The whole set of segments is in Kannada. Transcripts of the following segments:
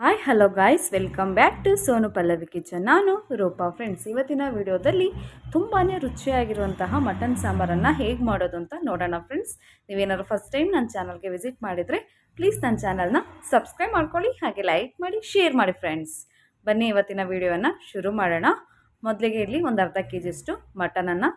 Hi hello guys welcome back to Sonu Pallavi kitchen ನಾನು ರೂಪಾ ಫ್ರೆಂಡ್ಸ್ ಇವತ್ತಿನ ವಿಡಿಯೋದಲ್ಲಿ ತುಂಬಾ ರುಚಿಯಾಗಿರುವಂತಹ ಮಟನ್ ಸಾಂಬಾರನ್ನು ಹೇಗೆ ಮಾಡೋದು ಅಂತ ನೋಡೋಣ ಫ್ರೆಂಡ್ಸ್ ನೀವೇನಾದ್ರು ಫಸ್ಟ್ ಟೈಮ್ ನನ್ನ ಚಾನಲ್ಗೆ ವಿಸಿಟ್ ಮಾಡಿದರೆ ಪ್ಲೀಸ್ ನನ್ನ ಚಾನಲ್ನ ಸಬ್ಸ್ಕ್ರೈಬ್ ಮಾಡ್ಕೊಳ್ಳಿ, ಹಾಗೆ ಲೈಕ್ ಮಾಡಿ ಶೇರ್ ಮಾಡಿ ಫ್ರೆಂಡ್ಸ್ ಬನ್ನಿ ಇವತ್ತಿನ ವಿಡಿಯೋವನ್ನು ಶುರು ಮಾಡೋಣ. ಮೊದಲಿಗೆ ಇಲ್ಲಿ ಒಂದು ಅರ್ಧ ಕೆ ಜಿಯಷ್ಟು ಮಟನನ್ನು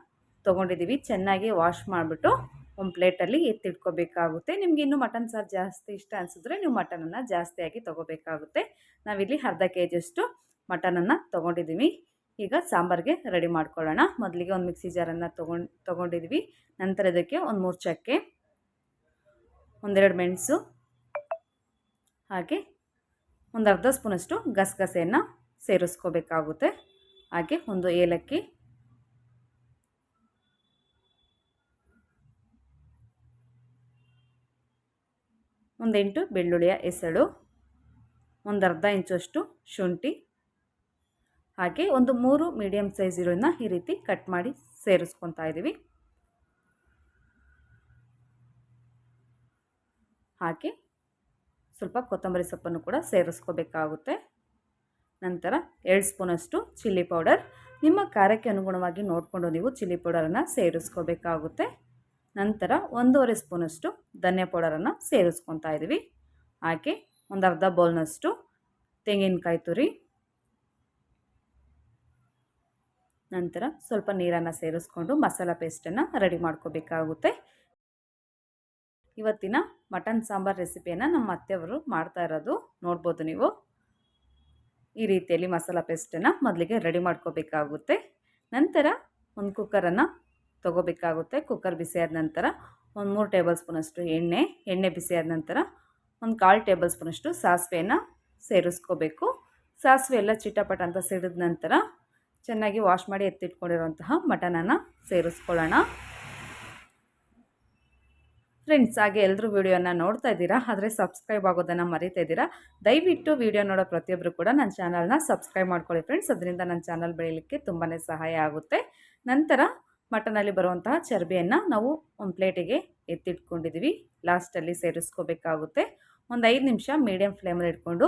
ತೊಗೊಂಡಿದ್ದೀವಿ ಚೆನ್ನಾಗಿ ವಾಶ್ ಮಾಡಿಬಿಟ್ಟು ಒಂದು ಪ್ಲೇಟಲ್ಲಿ ಎತ್ತಿಟ್ಕೋಬೇಕಾಗುತ್ತೆ ನಿಮ್ಗೆ ಇನ್ನೂ ಮಟನ್ ಸಾರು ಜಾಸ್ತಿ ಇಷ್ಟ ಅನಿಸಿದ್ರೆ ನೀವು ಮಟನನ್ನು ಜಾಸ್ತಿಯಾಗಿ ತೊಗೋಬೇಕಾಗುತ್ತೆ. ನಾವಿಲ್ಲಿ ಅರ್ಧ ಕೆ ಜಿಯಷ್ಟು ಮಟನನ್ನು ತೊಗೊಂಡಿದ್ದೀವಿ. ಈಗ ಸಾಂಬಾರಿಗೆ ರೆಡಿ ಮಾಡ್ಕೊಳ್ಳೋಣ. ಮೊದಲಿಗೆ ಒಂದು ಮಿಕ್ಸಿ ಜಾರನ್ನು ತೊಗೊಂಡು ತೊಗೊಂಡಿದ್ವಿ ನಂತರ ಇದಕ್ಕೆ ಒಂದು ಮೂರು ಚಕ್ಕೆ, ಒಂದೆರಡು ಮೆಣಸು, ಹಾಗೆ ಒಂದು ಅರ್ಧ ಸ್ಪೂನಷ್ಟು ಗಸಗಸೆಯನ್ನು ಸೇರಿಸ್ಕೋಬೇಕಾಗುತ್ತೆ. ಹಾಗೆ ಒಂದು ಏಲಕ್ಕಿ ಒಂದೆಂಟು ಬೆಳ್ಳುಳ್ಳಿಯ ಎಸಳು ಒಂದು ಅರ್ಧ ಇಂಚಷ್ಟು ಶುಂಠಿ. ಹಾಗೆ ಒಂದು ಮೂರು ಮೀಡಿಯಮ್ ಸೈಜ್ ಇರೋದನ್ನ ಈ ರೀತಿ ಕಟ್ ಮಾಡಿ ಸೇರಿಸ್ಕೊತಾ ಇದ್ದೀವಿ. ಹಾಗೆ ಸ್ವಲ್ಪ ಕೊತ್ತಂಬರಿ ಸೊಪ್ಪನ್ನು ಕೂಡ ಸೇರಿಸ್ಕೋಬೇಕಾಗುತ್ತೆ. ನಂತರ ಎರಡು ಸ್ಪೂನಷ್ಟು ಚಿಲ್ಲಿ ಪೌಡರ್. ನಿಮ್ಮ ಖಾರಕ್ಕೆ ಅನುಗುಣವಾಗಿ ನೋಡಿಕೊಂಡು ನೀವು ಚಿಲ್ಲಿ ಪೌಡರನ್ನು ಸೇರಿಸ್ಕೋಬೇಕಾಗುತ್ತೆ. ನಂತರ ಒಂದೂವರೆ ಸ್ಪೂನಷ್ಟು ಧನಿಯಾ ಪೌಡರನ್ನು ಸೇರಿಸ್ಕೊತಾ ಇದ್ದೀವಿ. ಹಾಕಿ ಒಂದು ಅರ್ಧ ಬೌಲ್ನಷ್ಟು ತೆಂಗಿನಕಾಯಿ ತುರಿ, ನಂತರ ಸ್ವಲ್ಪ ನೀರನ್ನು ಸೇರಿಸ್ಕೊಂಡು ಮಸಾಲ ಪೇಸ್ಟನ್ನು ರೆಡಿ ಮಾಡ್ಕೋಬೇಕಾಗುತ್ತೆ. ಇವತ್ತಿನ ಮಟನ್ ಸಾಂಬಾರ್ ರೆಸಿಪಿಯನ್ನು ನಮ್ಮ ಅತ್ತೆಯವರು ಮಾಡ್ತಾ ಇರೋದು, ನೋಡ್ಬೋದು ನೀವು. ಈ ರೀತಿಯಲ್ಲಿ ಮಸಾಲ ಪೇಸ್ಟನ್ನು ಮೊದಲಿಗೆ ರೆಡಿ ಮಾಡ್ಕೋಬೇಕಾಗುತ್ತೆ. ನಂತರ ಒಂದು ಕುಕ್ಕರನ್ನು ತೊಗೋಬೇಕಾಗುತ್ತೆ. ಕುಕ್ಕರ್ ಬಿಸಿಯಾದ ನಂತರ ಒಂದು ಮೂರು ಟೇಬಲ್ ಸ್ಪೂನಷ್ಟು ಎಣ್ಣೆ ಎಣ್ಣೆ ಬಿಸಿಯಾದ ನಂತರ ಒಂದು ಕಾಲು ಟೇಬಲ್ ಸ್ಪೂನಷ್ಟು ಸಾಸಿವೆಯನ್ನು ಸೇರಿಸ್ಕೋಬೇಕು. ಸಾಸಿವೆ ಎಲ್ಲ ಚಿಟಪಟ ಅಂತ ಸಿಡಿದ ನಂತರ ಚೆನ್ನಾಗಿ ವಾಶ್ ಮಾಡಿ ಎತ್ತಿಟ್ಕೊಂಡಿರುವಂತಹ ಮಟನನ್ನು ಸೇರಿಸ್ಕೊಳ್ಳೋಣ. ಫ್ರೆಂಡ್ಸ್ ಹಾಗೆ ಎಲ್ಲರೂ ವೀಡಿಯೋನ ನೋಡ್ತಾ ಇದ್ದೀರಾ? ಆದರೆ ಸಬ್ಸ್ಕ್ರೈಬ್ ಆಗೋದನ್ನು ಮರಿತಾ ಇದ್ದೀರಾ? ದಯವಿಟ್ಟು ವೀಡಿಯೋ ನೋಡೋ ಪ್ರತಿಯೊಬ್ಬರು ಕೂಡ ನನ್ನ ಚಾನಲ್ನ ಸಬ್ಸ್ಕ್ರೈಬ್ ಮಾಡ್ಕೊಳ್ಳಿ ಫ್ರೆಂಡ್ಸ್ ಅದರಿಂದ ನನ್ನ ಚಾನಲ್ ಬೆಳೀಲಿಕ್ಕೆ ತುಂಬಾ ಸಹಾಯ ಆಗುತ್ತೆ. ನಂತರ ಮಟನಲ್ಲಿ ಬರುವಂತಹ ಚರ್ಬಿಯನ್ನು ನಾವು ಒಂದು ಪ್ಲೇಟಿಗೆ ಎತ್ತಿಟ್ಕೊಂಡಿದ್ದೀವಿ. ಲಾಸ್ಟಲ್ಲಿ ಸೇರಿಸ್ಕೋಬೇಕಾಗುತ್ತೆ. ಒಂದು ಐದು ನಿಮಿಷ ಮೀಡಿಯಮ್ ಫ್ಲೇಮಲ್ಲಿ ಇಟ್ಕೊಂಡು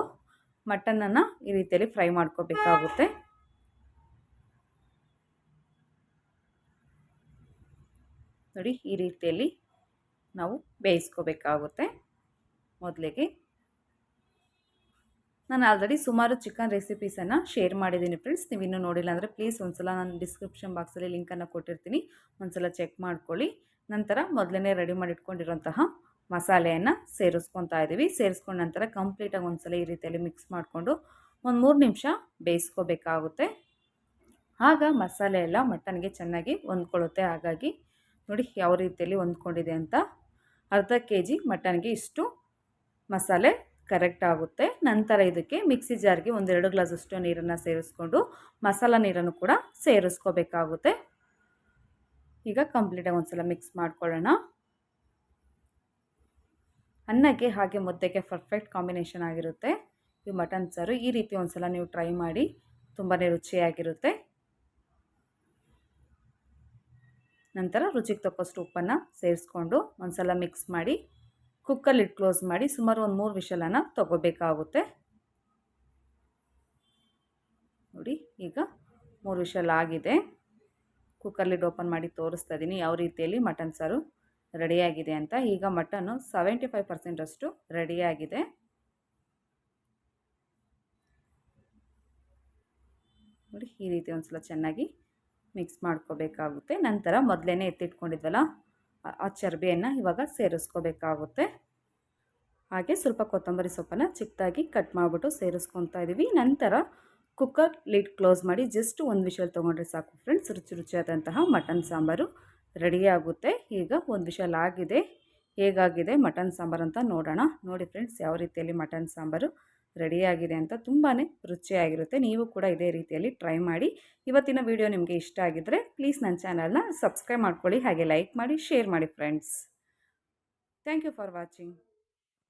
ಮಟನನ್ನು ಈ ರೀತಿಯಲ್ಲಿ ಫ್ರೈ ಮಾಡ್ಕೋಬೇಕಾಗುತ್ತೆ. ನೋಡಿ, ಈ ರೀತಿಯಲ್ಲಿ ನಾವು ಬೇಯಿಸ್ಕೋಬೇಕಾಗುತ್ತೆ. ಮೊದಲಿಗೆ ನಾನು ಆಲ್ರೆಡಿ ಸುಮಾರು ಚಿಕನ್ ರೆಸಿಪೀಸನ್ನು ಶೇರ್ ಮಾಡಿದ್ದೀನಿ ಫ್ರೆಂಡ್ಸ್ ನೀವು ಇನ್ನೂ ನೋಡಿಲ್ಲ ಅಂದರೆ ಪ್ಲೀಸ್ ಒಂದ್ಸಲ ನಾನು ಡಿಸ್ಕ್ರಿಪ್ಷನ್ ಬಾಕ್ಸಲ್ಲಿ ಲಿಂಕನ್ನು ಕೊಟ್ಟಿರ್ತೀನಿ. ಒಂದ್ಸಲ ಚೆಕ್ ಮಾಡ್ಕೊಳ್ಳಿ. ನಂತರ ಮೊದಲನೇ ರೆಡಿ ಮಾಡಿ ಇಟ್ಕೊಂಡಿರುವಂತಹ ಮಸಾಲೆಯನ್ನು ಸೇರಿಸ್ಕೊತಾ ಇದ್ದೀವಿ ಸೇರಿಸ್ಕೊಂಡ ನಂತರ ಕಂಪ್ಲೀಟಾಗಿ ಒಂದ್ಸಲ ಈ ರೀತಿಯಲ್ಲಿ ಮಿಕ್ಸ್ ಮಾಡಿಕೊಂಡು ಒಂದು ಮೂರು ನಿಮಿಷ ಬೇಯಿಸ್ಕೋಬೇಕಾಗುತ್ತೆ. ಆಗ ಮಸಾಲೆ ಎಲ್ಲ ಮಟನ್ಗೆ ಚೆನ್ನಾಗಿ ಹೊಂದ್ಕೊಳ್ಳುತ್ತೆ. ಹಾಗಾಗಿ ನೋಡಿ ಯಾವ ರೀತಿಯಲ್ಲಿ ಹೊಂದ್ಕೊಂಡಿದೆ ಅಂತ ಅರ್ಧ ಕೆ ಜಿ ಮಟನ್ಗೆ ಇಷ್ಟು ಮಸಾಲೆ ಕರೆಕ್ಟ್ ಆಗುತ್ತೆ. ನಂತರ ಇದಕ್ಕೆ ಮಿಕ್ಸಿ ಜಾರ್ಗೆ ಒಂದೆರಡು ಗ್ಲಾಸಷ್ಟು ನೀರನ್ನು ಸೇರಿಸ್ಕೊಂಡು ಮಸಾಲ ನೀರನ್ನು ಕೂಡ ಸೇರಿಸ್ಕೋಬೇಕಾಗುತ್ತೆ. ಈಗ ಕಂಪ್ಲೀಟಾಗಿ ಒಂದ್ಸಲ ಮಿಕ್ಸ್ ಮಾಡ್ಕೊಳ್ಳೋಣ. ಅನ್ನಕ್ಕೆ ಹಾಗೆ ಮುದ್ದೆಗೆ ಪರ್ಫೆಕ್ಟ್ ಕಾಂಬಿನೇಷನ್ ಆಗಿರುತ್ತೆ. ಈ ಮಟನ್ ಸಾರು ಈ ರೀತಿ ಒಂದ್ಸಲ ನೀವು ಟ್ರೈ ಮಾಡಿ ತುಂಬಾ ರುಚಿಯಾಗಿರುತ್ತೆ. ನಂತರ ರುಚಿಗೆ ತಕ್ಕಷ್ಟು ಉಪ್ಪನ್ನು ಸೇರಿಸ್ಕೊಂಡು ಒಂದ್ಸಲ ಮಿಕ್ಸ್ ಮಾಡಿ ಕುಕ್ಕರ್ ಇಟ್ಟು ಕ್ಲೋಸ್ ಮಾಡಿ ಸುಮಾರು ಒಂದು ಮೂರು ವಿಷಲನ ತೊಗೋಬೇಕಾಗುತ್ತೆ. ನೋಡಿ, ಈಗ ಮೂರು ವಿಷಲ್ ಆಗಿದೆ. ಕುಕ್ಕರ್ ಲಿಡ್ ಓಪನ್ ಮಾಡಿ ತೋರಿಸ್ತಾ ಇದ್ದೀನಿ ಯಾವ ರೀತಿಯಲ್ಲಿ ಮಟನ್ ಸಾರು ರೆಡಿಯಾಗಿದೆ ಅಂತ. ಈಗ ಮಟನ್ನು ಸೆವೆಂಟಿ ಫೈವ್ ಪರ್ಸೆಂಟಷ್ಟು ರೆಡಿಯಾಗಿದೆ ನೋಡಿ, ಈ ರೀತಿ ಒಂದು ಸಲ ಚೆನ್ನಾಗಿ ಮಿಕ್ಸ್ ಮಾಡ್ಕೋಬೇಕಾಗುತ್ತೆ. ನಂತರ ಮೊದಲೇ ಎತ್ತಿಟ್ಕೊಂಡಿದ್ವಲ್ಲ ಆ ಚರ್ಬಿಯನ್ನು ಇವಾಗ ಸೇರಿಸ್ಕೋಬೇಕಾಗುತ್ತೆ. ಹಾಗೆ ಸ್ವಲ್ಪ ಕೊತ್ತಂಬರಿ ಸೊಪ್ಪನ್ನು ಚಿಕ್ಕದಾಗಿ ಕಟ್ ಮಾಡಿಬಿಟ್ಟು ಸೇರಿಸ್ಕೊತಾ ಇದ್ದೀವಿ ನಂತರ ಕುಕ್ಕರ್ ಲಿಡ್ ಕ್ಲೋಸ್ ಮಾಡಿ ಜಸ್ಟ್ ಒಂದು ವಿಷಲ್ ತೊಗೊಂಡ್ರೆ ಸಾಕು ಫ್ರೆಂಡ್ಸ್. ರುಚಿ ರುಚಿಯಾದಂತಹ ಮಟನ್ ಸಾಂಬಾರು ರೆಡಿಯಾಗುತ್ತೆ ಈಗ ಒಂದು ವಿಷಲ್ ಆಗಿದೆ. ಹೇಗಾಗಿದೆ ಮಟನ್ ಸಾಂಬಾರು ಅಂತ ನೋಡೋಣ. ನೋಡಿ ಫ್ರೆಂಡ್ಸ್, ಯಾವ ರೀತಿಯಲ್ಲಿ ಮಟನ್ ಸಾಂಬಾರು ರೆಡಿಯಾಗಿದೆ ಅಂತ ತುಂಬಾ ರುಚಿಯಾಗಿರುತ್ತೆ. ನೀವು ಕೂಡ ಇದೇ ರೀತಿಯಲ್ಲಿ ಟ್ರೈ ಮಾಡಿ. ಇವತ್ತಿನ ವಿಡಿಯೋ ನಿಮಗೆ ಇಷ್ಟ ಆಗಿದ್ದರೆ ಪ್ಲೀಸ್ ನನ್ನ ಚಾನಲ್ನ ಸಬ್ಸ್ಕ್ರೈಬ್ ಮಾಡ್ಕೊಳ್ಳಿ. ಹಾಗೆ ಲೈಕ್ ಮಾಡಿ, ಶೇರ್ ಮಾಡಿ friends. Thank you for watching.